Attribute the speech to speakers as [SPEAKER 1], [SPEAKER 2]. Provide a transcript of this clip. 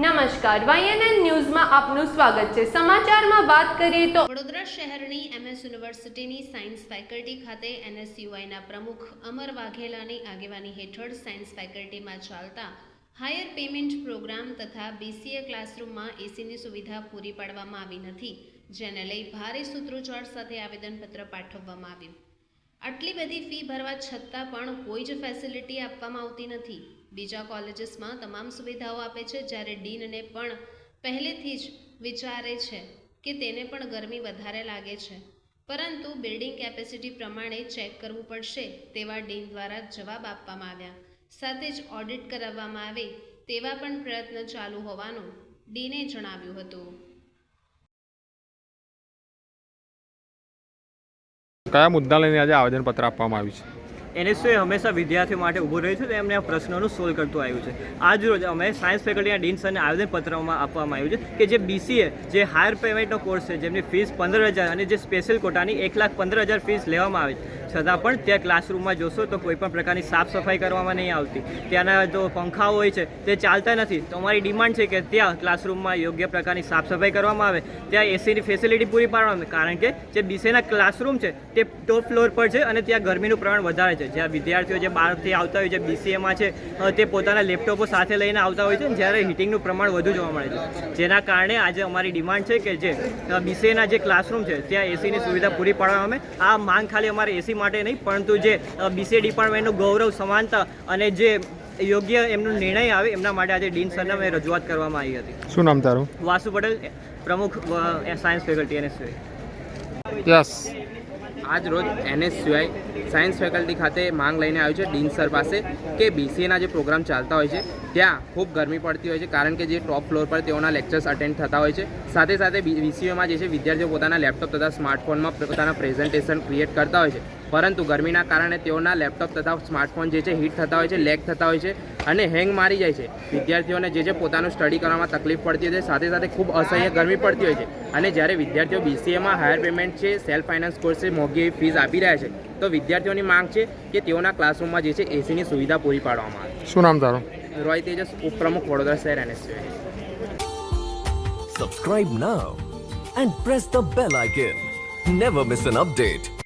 [SPEAKER 1] નમસ્કાર વાયએનએન ન્યૂઝમાં આપનું સ્વાગત છે. સમાચારમાં વાત કરીએ તો
[SPEAKER 2] વડોદરા શહેરની એમએસ યુનિવર્સિટીની સાયન્સ ફેકલ્ટી ખાતે એનએસયુઆઈના પ્રમુખ અમર વાઘેલાની આગેવાની હેઠળ સાયન્સ ફેકલ્ટીમાં ચાલતા હાયર પેમેન્ટ પ્રોગ્રામ તથા બીસીએ ક્લાસરૂમમાં એસીની સુવિધા પૂરી પાડવામાં આવી નથી, જેને લઈ ભારે સૂત્રોચ્ચાર સાથે આવેદનપત્ર પાઠવવામાં આવ્યું. આટલી બધી ફી ભરવા છતાં પણ કોઈ જ ફેસિલિટી આપવામાં આવતી નથી. બીજા કોલેજીસમાં તમામ સુવિધાઓ આપે છે જ્યારે ડીનને પણ પહેલેથી જ વિચારે છે કે તેને પણ ગરમી વધારે લાગે છે. પરંતુ બિલ્ડિંગ કેપેસિટી પ્રમાણે ચેક કરવું પડશે તેવા ડીન દ્વારા જવાબ આપવામાં આવ્યા. સાથે જ ઓડિટ કરાવવામાં આવે તેવા પણ પ્રયત્ન ચાલુ હોવાનું ડીને જણાવ્યું હતું.
[SPEAKER 3] કયા મુદ્દા લઈને આજે આવેદનપત્ર આપવામાં આવ્યું છે?
[SPEAKER 4] એનએસયુએ હંમેશા વિદ્યાર્થીઓ માટે ઊભું રહ્યું છે તો એમને આ પ્રશ્નોનું સોલ્વ કરતું આવ્યું છે. આજ રોજ અમે સાયન્સ ફેકલ્ટીના ડીન સરને આવેદનપત્રમાં આપવામાં આવ્યું છે કે જે બીસીએ, જે હાયર પેમેન્ટનો કોર્સ છે, જેમની ફીસ પંદર હજાર અને જે સ્પેશિયલ કોટાની એક લાખ પંદર હજાર ફીસ લેવામાં આવે છે. છતાં પણ ત્યાં ક્લાસરૂમમાં જોશો તો કોઈ પણ પ્રકારની સાફ સફાઈ કરવામાં નહીં આવતી. ત્યાંના જો પંખાઓ હોય છે, તે ચાલતા નથી. તો અમારી ડિમાન્ડ છે કે ત્યાં ક્લાસરૂમમાં યોગ્ય પ્રકારની સાફ સફાઈ કરવામાં આવે. ત્યાં એસીની ફેસિલિટી પૂરી પાડવામાં આવે. કારણ કે જે બીસીએના ક્લાસરૂમ છે, તે ટોપ ફ્લોર પર છે અને ત્યાં ગરમીનું પ્રમાણ વધારે છે. જ્યાં વિદ્યાર્થીઓ જે બહારથી આવતા હોય છે બીસીએમાં છે તે પોતાના લેપટોપો સાથે લઈને આવતા હોય છે જ્યારે હીટિંગનું પ્રમાણ વધુ જોવા મળે છે. જેના કારણે આજે અમારી ડિમાન્ડ છે કે જે બીસીએના જે ક્લાસરૂમ છે ત્યાં એસીની સુવિધા પૂરી પાડવામાં આવે. આ માંગ ખાલી અમારે એસી માટે નહીં પરંતુ જે બીસીએ ડિપાર્ટમેન્ટનું ગૌરવ સમાનતા અને જે યોગ્ય એમનો નિર્ણય આવે એમના માટે આજે ડીન સરને અમે રજૂઆત કરવામાં આવી હતી.
[SPEAKER 3] શું નામ તારું?
[SPEAKER 4] વાસુ પટેલ પ્રમુખ સાયન્સ ફેકલ્ટી એસ
[SPEAKER 3] યસ.
[SPEAKER 5] આજ રોજ એનએસયુઆઈ સાયન્સ ફેકલ્ટી ખાતે માંગ લઈને આવ્યું છે ડીન સર પાસે કે બીસીએના જે પ્રોગ્રામ ચાલતા હોય છે, ત્યાં ખૂબ ગરમી પડતી હોય છે, કારણ કે જે ટોપ ફ્લોર પર તેઓના લેક્ચર્સ અટેન્ડ થતા હોય છે. સાથે સાથે બીસીઓમાં જે છે, વિદ્યાર્થીઓ પોતાના લેપટોપ તથા સ્માર્ટફોનમાં પોતાના પ્રેઝન્ટેશન ક્રિએટ કરતા હોય છે. પરંતુ ગરમીના કારણે તેઓના લેપટોપ તથા સ્માર્ટફોન જે છે હીટ થતા હોય છે લેગ થતા હોય છે. અને હેંગ મારી જાય છે. વિદ્યાર્થીઓને જે છે પોતાનું સ્ટડી કરવામાં તકલીફ પડતી હોય છે સાથે સાથે ખૂબ અસહ્ય ગરમી પડતી હોય છે. અને જ્યારે વિદ્યાર્થીઓ બીસીએમાં હાયર પેમેન્ટ છે સેલ્ફ ફાઇનાન્સ કોર્સ છે મોંઘી એવી ફીસ આપી રહ્યા છે તો વિદ્યાર્થીઓની માંગ છે કે તેઓના ક્લાસરૂમમાં જે છે એસીની સુવિધા પૂરી પાડવામાં આવે.
[SPEAKER 3] શું નામ તારું?
[SPEAKER 5] રોય તેજસ ઉપપ્રમુખ વડોદરા શહેર NSU
[SPEAKER 6] subscribe now and press the bell icon never miss an update.